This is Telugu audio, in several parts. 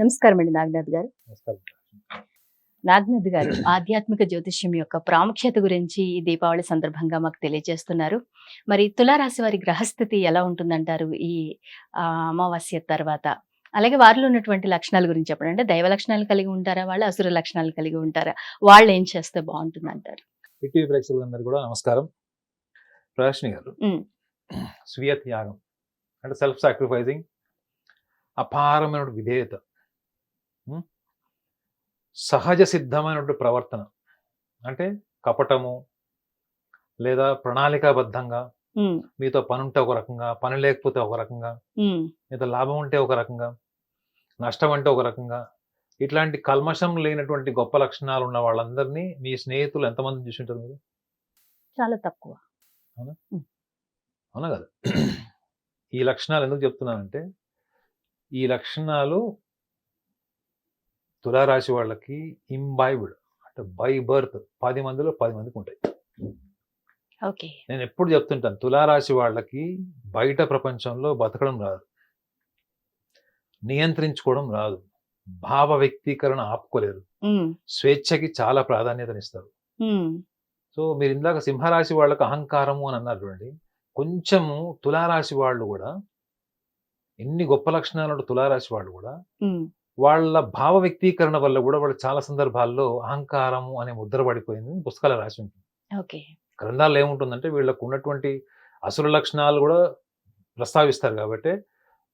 నమస్కారం అండి నాగనాథ్ గారు. నాగనాథ్ గారు ఆధ్యాత్మిక జ్యోతిష్యం యొక్క ప్రాముఖ్యత గురించి ఈ దీపావళి సందర్భంగా మాకు తెలియజేస్తున్నారు. మరి తులారాశి వారి గ్రహస్థితి ఎలా ఉంటుందంటారు ఈ అమావాస్య తర్వాత? అలాగే వారిలో ఉన్నటువంటి లక్షణాల గురించి చెప్పండి. అంటే దైవ లక్షణాలు కలిగి ఉంటారా? వాళ్ళు అసుర లక్షణాలు కలిగి ఉంటారా? వాళ్ళు ఏం చేస్తే బాగుంటుంది అంటారు ప్రేక్షకులందరూ కూడా నమస్కారం. ప్రదర్శిని గారు. స్వీయ త్యాగం అంటే సెల్ఫ్ సాక్రిఫైజింగ్ అపారమైన విధేయత? సహజ సిద్ధమైనటువంటి ప్రవర్తన. అంటే కపటము లేదా ప్రణాళికాబద్ధంగా మీతో పని ఉంటే ఒక రకంగా పని లేకపోతే ఒక రకంగా మీతో లాభం ఉంటే ఒక రకంగా నష్టం అంటే ఒక రకంగా ఇట్లాంటి కల్మషం లేనటువంటి గొప్ప లక్షణాలు ఉన్న వాళ్ళందరినీ మీ స్నేహితులు ఎంతమంది చూసింటారు మీరు? చాలా తక్కువ. అవునా కదా. ఈ లక్షణాలు ఎందుకు చెప్తున్నానంటే ఈ లక్షణాలు తులారాశి వాళ్ళకి ఇంబైబ్డ్ అంటే బై బర్త్ పది మందిలో పది మందికి ఉంటాయి. ఓకే. నేను ఎప్పుడు చెప్తుంటాను తులారాశి వాళ్ళకి బయట ప్రపంచంలో బతకడం రాదు. నియంత్రించుకోవడం రాదు. భావ వ్యక్తీకరణ ఆపుకోలేరు. స్వేచ్ఛకి చాలా ప్రాధాన్యతనిస్తారు. సో మీరు ఇందాక సింహరాశి వాళ్ళకి అహంకారము అని అన్నారు చూడండి. కొంచెము తులారాశి వాళ్ళు కూడా ఎన్ని గొప్ప లక్షణాలు తులారాశి వాళ్ళు కూడా వాళ్ళ భావ వ్యక్తీకరణ వల్ల కూడా వాళ్ళు చాలా సందర్భాల్లో అహంకారము అనే ముద్ర పడిపోయింది పుస్తకాలు రాసి ఉంటుంది. ఓకే. గ్రంథాల్లో ఏముంటుందంటే వీళ్ళకు ఉన్నటువంటి అసుర లక్షణాలు కూడా ప్రస్తావిస్తారు కాబట్టి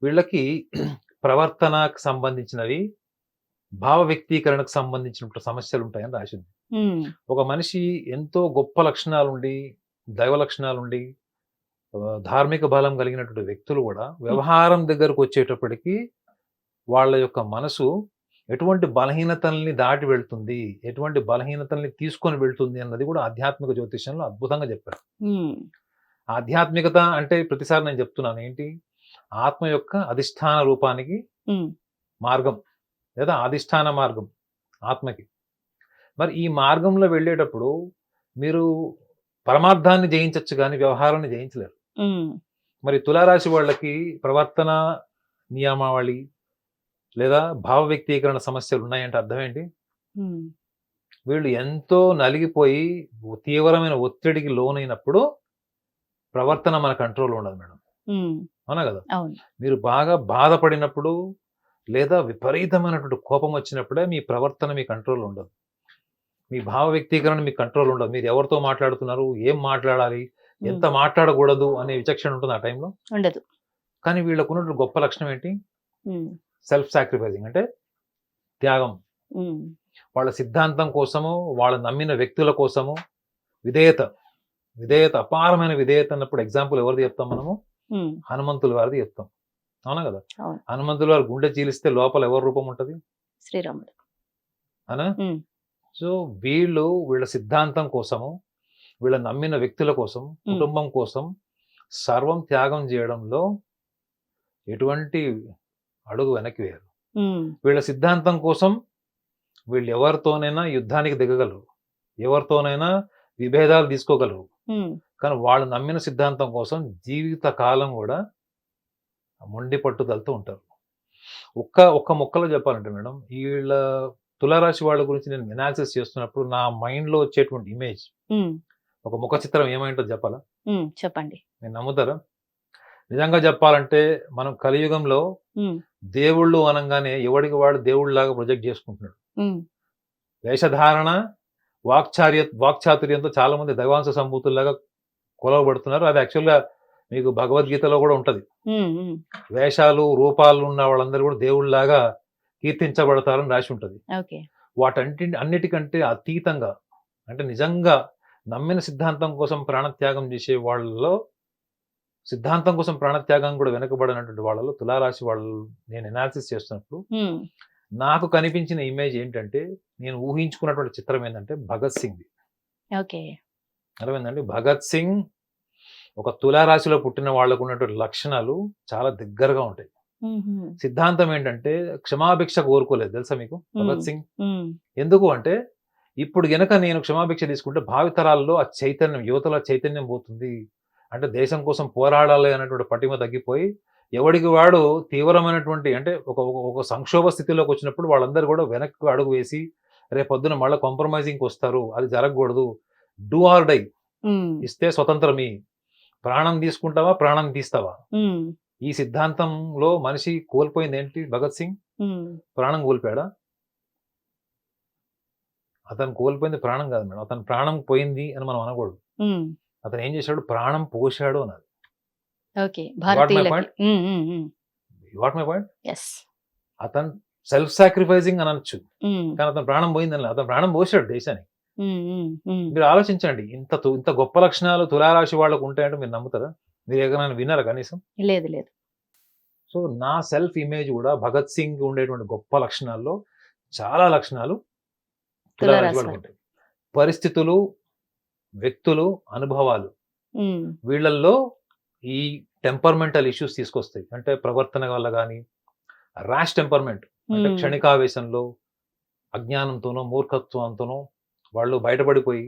వీళ్ళకి ప్రవర్తనకు సంబంధించినవి భావ వ్యక్తీకరణకు సంబంధించిన సమస్యలు ఉంటాయని రాసింది ఒక మనిషి ఎంతో గొప్ప లక్షణాలు ఉండి దైవ లక్షణాలు ఉండి ఆ, ధార్మిక బలం కలిగినటువంటి వ్యక్తులు కూడా వ్యవహారం దగ్గరకు వచ్చేటప్పటికి వాళ్ళ యొక్క మనసు ఎటువంటి బలహీనతల్ని దాటి వెళ్తుంది ఎటువంటి బలహీనతల్ని తీసుకొని వెళ్తుంది అన్నది కూడా ఆధ్యాత్మిక జ్యోతిషంలో అద్భుతంగా చెప్పారు. ఆధ్యాత్మికత అంటే ప్రతిసారి నేను చెప్తున్నాను ఏంటి? ఆత్మ యొక్క అధిష్టాన రూపానికి మార్గం లేదా అధిష్టాన మార్గం ఆత్మకి. మరి ఈ మార్గంలో వెళ్ళేటప్పుడు మీరు పరమార్థాన్ని జయించవచ్చు కానీ వ్యవహారాన్ని జయించలేరు. మరి తులారాశి వాళ్ళకి ప్రవర్తన నియమావళి లేదా భావ వ్యక్తీకరణ సమస్యలు ఉన్నాయంటే అర్థం ఏంటి? వీళ్ళు ఎంతో నలిగిపోయి తీవ్రమైన ఒత్తిడికి లోనైనప్పుడు ప్రవర్తన మన కంట్రోల్ ఉండదు మేడం. అవునా కదా? మీరు బాగా బాధపడినప్పుడు లేదా విపరీతమైనటువంటి కోపం వచ్చినప్పుడే మీ ప్రవర్తన మీ కంట్రోల్ ఉండదు. మీ భావ వ్యక్తీకరణ మీ కంట్రోల్ ఉండదు. మీరు ఎవరితో మాట్లాడుతున్నారు? ఏం మాట్లాడాలి? ఎంత మాట్లాడకూడదు? అనే విచక్షణ ఉంటుంది ఆ టైంలో. ఉండదు. కానీ వీళ్ళకు ఉన్నటువంటి గొప్ప లక్షణం ఏంటి? సెల్ఫ్ సాక్రిఫైసింగ్ అంటే త్యాగం. వాళ్ళ సిద్ధాంతం కోసము వాళ్ళ నమ్మిన వ్యక్తుల కోసము విధేయత విధేయత అపారమైన విధేయత అన్నప్పుడు ఎగ్జాంపుల్ ఎవరిది చెప్తాం మనము? హనుమంతుల వారిది చెప్తాం. అవునా కదా. హనుమంతుల వారి గుండె చీలిస్తే లోపల ఎవరి రూపం ఉంటుంది? శ్రీరాముడు. అనా. సో వీళ్ళు వీళ్ళ సిద్ధాంతం కోసము వీళ్ళ నమ్మిన వ్యక్తుల కోసం కుటుంబం కోసం సర్వం త్యాగం చేయడంలో ఎటువంటి అడుగు వెనక్కి వేయరు. వీళ్ళ సిద్ధాంతం కోసం వీళ్ళు ఎవరితోనైనా యుద్ధానికి దిగగలరు. ఎవరితోనైనా విభేదాలు తీసుకోగలరు. కానీ వాళ్ళు నమ్మిన సిద్ధాంతం కోసం జీవిత కాలం కూడా మొండి పట్టుదలతో ఉంటారు. ఒక్క ఒక్క మొక్కలో చెప్పాలంటే మేడం వీళ్ళ తులారాశి వాళ్ళ గురించి నేను ఎనాలిసిస్ చేస్తున్నప్పుడు నా మైండ్లో వచ్చేటువంటి ఇమేజ్ ఒక ముఖ చిత్రం ఏమైంటో చెప్పాలా? చెప్పండి. నేను నమ్ముతారా? నిజంగా చెప్పాలంటే మనం కలియుగంలో దేవుళ్ళు అనగానే ఎవడికి వాడు దేవుళ్ళలాగా ప్రొజెక్ట్ చేసుకుంటున్నాడు? వేషధారణ వాక్చార్య వాక్చాతుర్యంతో చాలా మంది దైవాంశ సంభూతుల్లాగా కొలవబడుతున్నారు. అది యాక్చువల్గా మీకు భగవద్గీతలో కూడా ఉంటది. వేషాలు రూపాలు ఉన్న వాళ్ళందరూ కూడా దేవుళ్ళలాగా కీర్తించబడతారని రాసి ఉంటది. వాటంటి అన్నిటికంటే అతీతంగా అంటే నిజంగా నమ్మిన సిద్ధాంతం కోసం ప్రాణత్యాగం చేసే వాళ్ళలో సిద్ధాంతం కోసం ప్రాణత్యాగం కూడా వెనకబడినటువంటి వాళ్ళలో తులారాశి వాళ్ళు నేను ఎనాలిసిస్ చేస్తున్నప్పుడు నాకు కనిపించిన ఇమేజ్ ఏంటంటే నేను ఊహించుకున్నటువంటి చిత్రం ఏంటంటే భగత్ సింగ్. ఓకే. అర్థమైందండి? భగత్ సింగ్ ఒక తులారాశిలో పుట్టిన వాళ్ళకు ఉన్నటువంటి లక్షణాలు చాలా దగ్గరగా ఉంటాయి. సిద్ధాంతం ఏంటంటే క్షమాభిక్ష కోరుకోలేదు. తెలుసా మీకు? భగత్. సింగ్? ఎందుకు అంటే ఇప్పుడు గనక నేను క్షమాభిక్ష తీసుకుంటే భావితరాల్లో ఆ చైతన్యం యువతలో చైతన్యం పోతుంది. అంటే దేశం కోసం పోరాడాలి అన్నటువంటి పటిమ తగ్గిపోయి ఎవడికి వాడు తీవ్రమైనటువంటి అంటే ఒక ఒక- సంక్షోభ స్థితిలోకి వచ్చినప్పుడు వాళ్ళందరూ కూడా వెనక్కి అడుగు వేసి రేపు పొద్దున మళ్ళీ కాంప్రమైజింగ్కి వస్తారు అది జరగకూడదు. డూ ఆర్ డై ఇస్తే స్వతంత్రమి. ప్రాణం తీసుకుంటావా ప్రాణం తీస్తావా? ఈ సిద్ధాంతంలో మనిషి కోల్పోయింది ఏంటి? భగత్ సింగ్ ప్రాణం కోల్పోయాడా? అతను కోల్పోయింది ప్రాణం కాదు మేడం. అతను ప్రాణం పోయింది అని మనం అనకూడదు. అతను ఏం చేశాడు? ప్రాణం పోశాడు అన్నది ఓకే. భారతీయులకి. point? What my point yes అతను సెల్ఫ్ సాక్రిఫైసింగ్ అనొచ్చు. కానీ అతను ప్రాణం పోయిందని అతను ప్రాణం పోసాడు దేశానికి. మీరు ఆలోచించండి. ఇంత ఇంత గొప్ప లక్షణాలు తులారాశి వాళ్ళకు ఉంటాయంటే మీరు నమ్ముతారా? మీరు ఎక్కడైనా విన్నారా కనీసం? లేదు లేదు. సో నా సెల్ఫ్ ఇమేజ్ కూడా భగత్ సింగ్ ఉండేటువంటి గొప్ప లక్షణాల్లో చాలా లక్షణాలు తులారాశి వాళ్ళకు. ఉంటాయి. పరిస్థితులు వ్యక్తులు అనుభవాలు. వీళ్ళల్లో ఈ టెంపర్మెంటల్ ఇష్యూస్ తీసుకొస్తాయి. అంటే ప్రవర్తన వల్ల కానీ ర్యాష్ టెంపర్మెంట్. అంటే క్షణికావేశంలో అజ్ఞానంతోనో మూర్ఖత్వంతోనో వాళ్ళు బయటపడిపోయి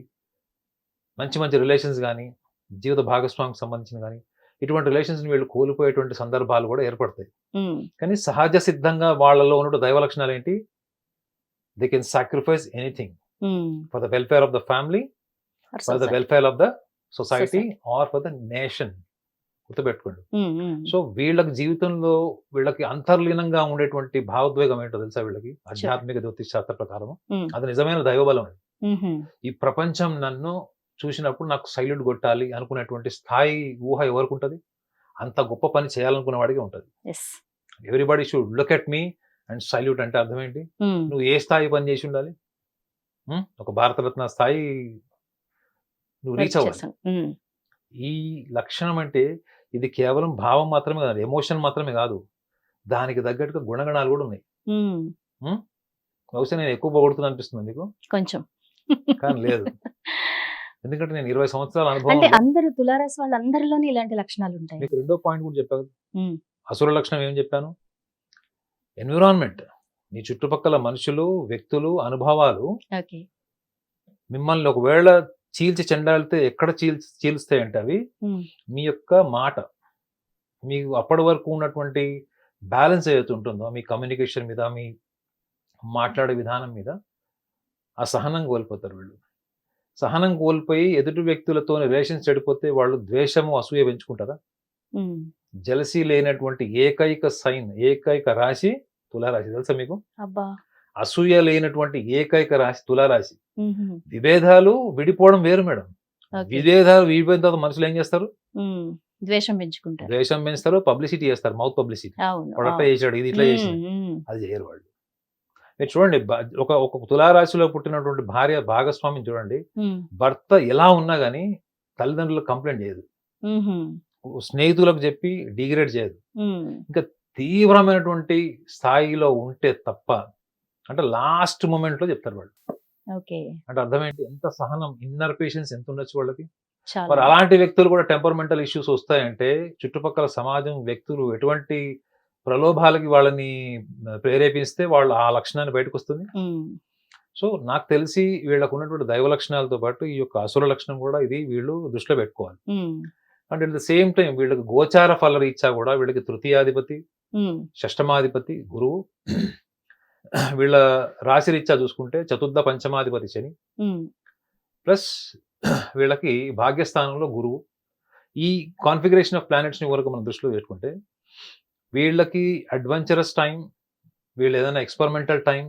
మంచి మంచి రిలేషన్స్ కానీ జీవిత భాగస్వామికి సంబంధించిన కానీ ఇటువంటి రిలేషన్స్ వీళ్ళు కోల్పోయేటువంటి సందర్భాలు కూడా ఏర్పడతాయి. కానీ సహజ సిద్ధంగా వాళ్ళలో ఉన్న దైవ లక్షణాలు ఏంటి? They can sacrifice anything. For the welfare of the family for the. Welfare of the society. Or for the nation గుర్తుపెట్టుకోండి ఉమ్, ఉమ్. సో వీళ్ళకి జీవితంలో వీళ్ళకి అంతర్లీనంగా ఉండేటువంటి భావోద్వేగం ఏంటో తెలుసా వీళ్ళకి ఆధ్యాత్మిక జ్యోతిష్ శాస్త్ర ప్రకారం ఉమ్, అది నిజమైన దైవబలం అది ఉమ్హు. ఈ ప్రపంచం నన్ను చూసినప్పుడు నాకు సైల్యూట్ కొట్టాలి అనుకునేటువంటి స్థాయి ఊహ ఎవరికి ఉంటుంది అంత గొప్ప పని చేయాలనుకునే వాడికి ఉంటుంది. Everybody should look at me and salute అంటే అర్థం ఏంటి నువ్వు ఏ స్థాయి పని చేసి ఉండాలి? ఒక భారతరత్న స్థాయి నువ్వు రీచ్ అవ్వాలి. ఈ లక్షణం అంటే ఇది కేవలం భావం మాత్రమే కాదు ఎమోషన్ మాత్రమే కాదు. దానికి తగ్గట్టుగా గుణగణాలు కూడా ఉన్నాయి. బహుశా నేను ఎక్కువ పొగడుతున్నా అనిపిస్తుంది మీకు కొంచెం. కానీ లేదు. ఎందుకంటే నేను ఇరవై సంవత్సరాల అనుభవం అంటే అందరు తులారాశి వాళ్ళందరిలోనే ఇలాంటి లక్షణాలు ఉంటాయి. మీకు రెండో పాయింట్ కూడా చెప్పాను. అసుర లక్షణం ఏం చెప్పాను? ఎన్విరాన్మెంట్ మీ చుట్టుపక్కల మనుషులు వ్యక్తులు అనుభవాలు మిమ్మల్ని ఒకవేళ చీల్చి చెండాలితే ఎక్కడ చీల్చి చీల్స్తాయంటే అవి మీ యొక్క మాట. మీకు అప్పటి వరకు ఉన్నటువంటి బ్యాలెన్స్ ఏదైతే ఉంటుందో మీ కమ్యూనికేషన్ మీద మీ మాట్లాడే విధానం మీద ఆ సహనం కోల్పోతారు వీళ్ళు. సహనం కోల్పోయి ఎదుటి వ్యక్తులతో రిలేషన్స్ చెడిపోతే వాళ్ళు ద్వేషము అసూయ పెంచుకుంటారా. జలసీ లేనటువంటి ఏకైక సైన్ ఏకైక రాశి తులారాశి. తెలుసా మీకు? అబ్బా! అసూయ లేనటువంటి ఏకైక రాశి తులారాశి. విభేదాలు విడిపోవడం వేరు మేడం. విభేదాలు విడిపోయిన తర్వాత మనుషులు ఏం చేస్తారు? ద్వేషం పెంచుకుంటారు. ద్వేషం పెంచుతారు పబ్లిసిటీ చేస్తారు మౌత్ పబ్లిసిటీ. అవును వాడు అట్లా అవును. చేశాడు ఇది ఇట్లా ఉమ్, అది చేయరు వాళ్ళు. మీరు చూడండి ఒక ఒక తులారాశిలో పుట్టినటువంటి భార్య భాగస్వామిని చూడండి. భర్త ఎలా ఉన్నా కానీ తల్లిదండ్రులకు కంప్లైంట్ చేయదు. స్నేహితులకు చెప్పి డిగ్రేడ్ చేయదు. ఉమ్, తీవ్రమైనటువంటి స్థాయిలో ఉంటే తప్ప అంటే లాస్ట్ మూమెంట్లో చెప్తారు వాళ్ళు. ఓకే. అంటే అర్థం ఏంటి ఎంత సహనం ఇన్నర్ పేషెన్స్ ఎంత ఉండొచ్చు వాళ్ళకి? మరి అలాంటి వ్యక్తులు కూడా టెంపర్మెంటల్ ఇష్యూస్ వస్తాయంటే చుట్టుపక్కల సమాజం వ్యక్తులు ఎటువంటి ప్రలోభాలకి వాళ్ళని ప్రేరేపిస్తే వాళ్ళు ఆ లక్షణాన్ని బయటకు వస్తుంది సో నాకు తెలిసి వీళ్ళకు ఉన్నటువంటి దైవ లక్షణాలతో పాటు ఈ యొక్క అసుర లక్షణం కూడా ఇది వీళ్ళు దృష్టిలో పెట్టుకోవాలి. ఉమ్, అంటే ద సేమ్ టైం వీళ్ళకి గోచార ఫల రీత్యా కూడా వీళ్ళకి తృతీయాధిపతి షష్టమాధిపతి గురువు వీళ్ళ రాశి రీత్యా చూసుకుంటే చతుర్థ పంచమాధిపతి శని. ప్లస్ వీళ్ళకి భాగ్యస్థానంలో గురువు. ఈ కాన్ఫిగరేషన్ ఆఫ్ ప్లానెట్స్ని వరకు మనం దృష్టిలో పెట్టుకుంటే వీళ్ళకి అడ్వెంచరస్ టైం వీళ్ళు ఏదైనా experimental time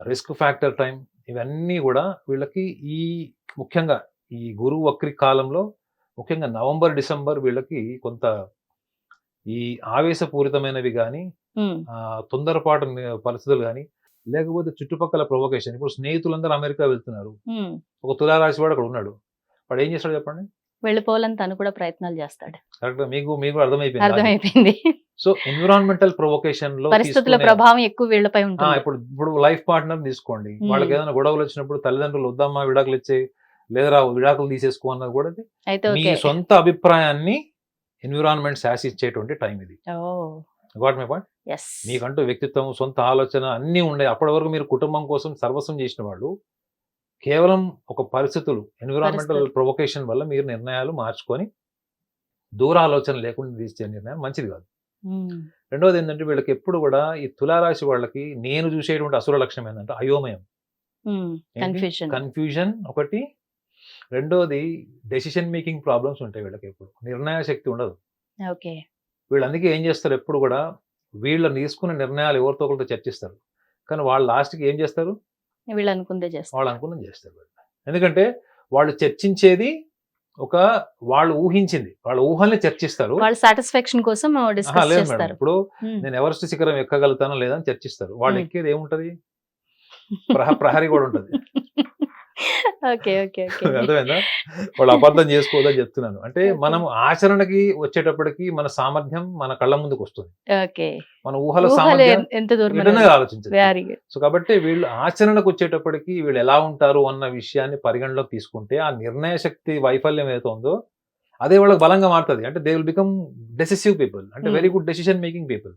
risk factor time ఇవన్నీ కూడా వీళ్ళకి ఈ ముఖ్యంగా ఈ గురువు వక్రి కాలంలో ముఖ్యంగా నవంబర్ డిసెంబర్ వీళ్ళకి కొంత ఈ ఆవేశపూరితమైనవి కానీ తొందరపాటు పరిస్థితులు కానీ లేకపోతే చుట్టుపక్కల ప్రొవోకేషన్. ఇప్పుడు స్నేహితులందరూ అమెరికా వెళ్తున్నారు. ఒక తులారాశి వాడు అక్కడ ఉన్నాడు. వాడు ఏం చేస్తాడు చెప్పండి? వెళ్ళిపోవాలని తను కూడా ప్రయత్నాలు చేస్తాడు. కరెక్ట్ మీకు మీకు అర్థమైపోయింది అర్థమైపోయింది. సో ఎన్విరాన్మెంటల్ ప్రొవోకేషన్లో పరిస్థితుల ప్రభావం ఎక్కువ వీళ్ళపై ఉంటుంది. ఇప్పుడు ఇప్పుడు లైఫ్ పార్ట్నర్ తీసుకోండి. వాళ్ళకి ఏదైనా గొడవలు వచ్చినప్పుడు తల్లిదండ్రులు వద్దమ్మా విడాకులు ఇచ్చే లేదరా విడాకులు తీసేసుకో అన్నది కూడా మీ సొంత అభిప్రాయాన్ని ఎన్విరాన్మెంట్ శాసిచ్చేటువంటి టైం ఇది. ఓ. గాట్ మై పాయింట్ మీకంటూ వ్యక్తిత్వం సొంత ఆలోచన అన్నీ ఉండే అప్పటి వరకు మీరు కుటుంబం కోసం సర్వస్వం చేసిన వాళ్ళు కేవలం ఒక పరిస్థితులు ఎన్విరాన్మెంటల్. ప్రొవొకేషన్ వల్ల మీరు నిర్ణయాలు మార్చుకొని దూర ఆలోచన లేకుండా తీసే నిర్ణయం మంచిది కాదు. ఉమ్, రెండోది ఏంటంటే వీళ్ళకి ఎప్పుడు కూడా ఈ తులారాశి వాళ్ళకి నేను చూసేటువంటి అసుర లక్షణం ఏంటంటే అయోమయం. కన్ఫ్యూజన్ ఒకటి. రెండోది డెసిషన్ మేకింగ్ ప్రాబ్లమ్స్ ఉంటాయి వీళ్ళకి ఎప్పుడు. నిర్ణయ శక్తి ఉండదు. ఓకే వీళ్ళు అందుకే ఏం చేస్తారు ఎప్పుడు కూడా వీళ్ళు తీసుకున్న నిర్ణయాలు ఎవరితో ఒకరితో చర్చిస్తారు. కానీ వాళ్ళు లాస్ట్కి ఏం చేస్తారు? వీళ్ళు అనుకుందే చేస్తారు వాళ్ళు. అనుకున్నది చేస్తారు. ఎందుకంటే వాళ్ళు చర్చించేది ఒక వాళ్ళు ఊహించింది. వాళ్ళ ఊహల్ని చర్చిస్తారు. వాళ్ళ సాటిస్ఫాక్షన్ కోసం డిస్కస్ చేస్తారు. ఇప్పుడు నేను ఎవరెస్ట్ శిఖరం ఎక్కగలుగుతానో లేదని చర్చిస్తారు. వాళ్ళు. ఎక్కేది ఏముంటది? ప్రహ ప్రహరీ కూడా ఉంటది. ఓకే ఓకే అర్థమైందా? వాళ్ళు అబద్ధం చేసుకోవద్దని చెప్తున్నాను. అంటే మనం ఆచరణకి వచ్చేటప్పటికి మన సామర్థ్యం మన కళ్ళ ముందుకు వస్తుంది. మన ఊహల సామర్థ్యం గుడ్ సో కాబట్టి వీళ్ళు ఆచరణకు వచ్చేటప్పటికి వీళ్ళు ఎలా ఉంటారు అన్న విషయాన్ని పరిగణలోకి తీసుకుంటే ఆ నిర్ణయ శక్తి వైఫల్యం ఏదైతే ఉందో అదే వాళ్ళకి బలంగా మారుతుంది. అంటే they will become decisive people అంటే. Very good decision making people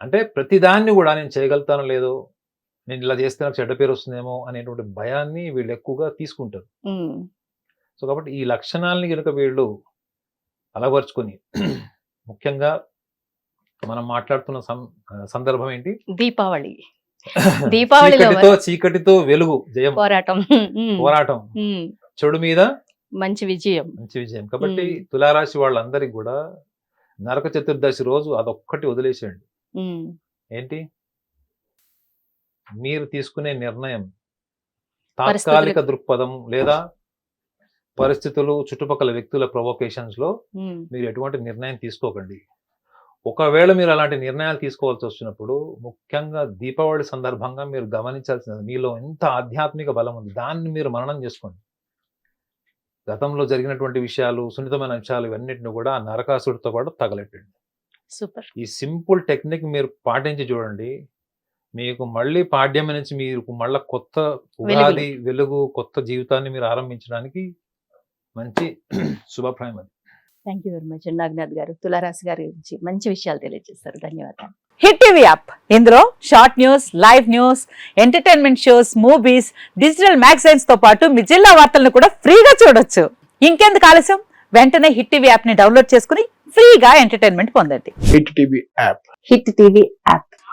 అంటే ప్రతి దాన్ని కూడా నేను చేయగలుగుతానో లేదో నేను ఇలా చేస్తే నాకు చెడ్డ పేరు వస్తుందేమో అనేటువంటి భయాన్ని వీళ్ళు ఎక్కువగా తీసుకుంటారు. సో కాబట్టి ఈ లక్షణాలని కనుక వీళ్ళు అలవర్చుకొని ముఖ్యంగా మనం మాట్లాడుతున్న సందర్భం ఏంటి? దీపావళి. దీపావళిలో చీకటితో వెలుగు జయం. పోరాటం. పోరాటం. చెడు మీద మంచి విజయం. మంచి విజయం. కాబట్టి. తులారాశి వాళ్ళందరికీ కూడా నరక చతుర్దశి రోజు అదొక్కటి వదిలేసేయండి. ఏంటి? మీరు తీసుకునే నిర్ణయం తాత్కాలిక దృక్పథం లేదా పరిస్థితులు చుట్టుపక్కల వ్యక్తుల ప్రొవోకేషన్స్లో మీరు ఎటువంటి నిర్ణయం తీసుకోకండి. ఒకవేళ మీరు అలాంటి నిర్ణయాలు తీసుకోవాల్సి వచ్చినప్పుడు ముఖ్యంగా దీపావళి సందర్భంగా మీరు గమనించాల్సినది మీలో ఎంత ఆధ్యాత్మిక బలం ఉంది దాన్ని మీరు మననం చేసుకోండి. గతంలో జరిగినటువంటి విషయాలు సున్నితమైన అంశాలు ఇవన్నిటిని కూడా నరకాసుడితో పాటు తగలెట్టండి. సూపర్. ఈ సింపుల్ టెక్నిక్ మీరు పాటించి చూడండి. మీకు మళ్ళీ పాడ్యం నుంచి మీరు మళ్ళీ కొత్త ఉగాది వెలుగు కొత్త జీవితాన్ని మీరు ఆరంభించడానికి మంచి శుభప్రాయం అది. Thank you very much Nagnath గారు. తులారాశి గారి గురించి మంచి విషయాలు తెలియజేస్తారు. ధన్యవాదాలు. హిట్ టీవీ యాప్ ఇందులో short news live news entertainment shows movies digital మ్యాగజైన్స్తో పాటు మీ జిల్లా వార్తలను కూడా ఫ్రీగా చూడొచ్చు. ఇంకెందుకు ఆలస్యం? వెంటనే హిట్ టీవీ యాప్ని డౌన్లోడ్ చేసుకుని ఫ్రీగా ఎంటర్టైన్మెంట్ పొందండి. Hit TV app Hit TV app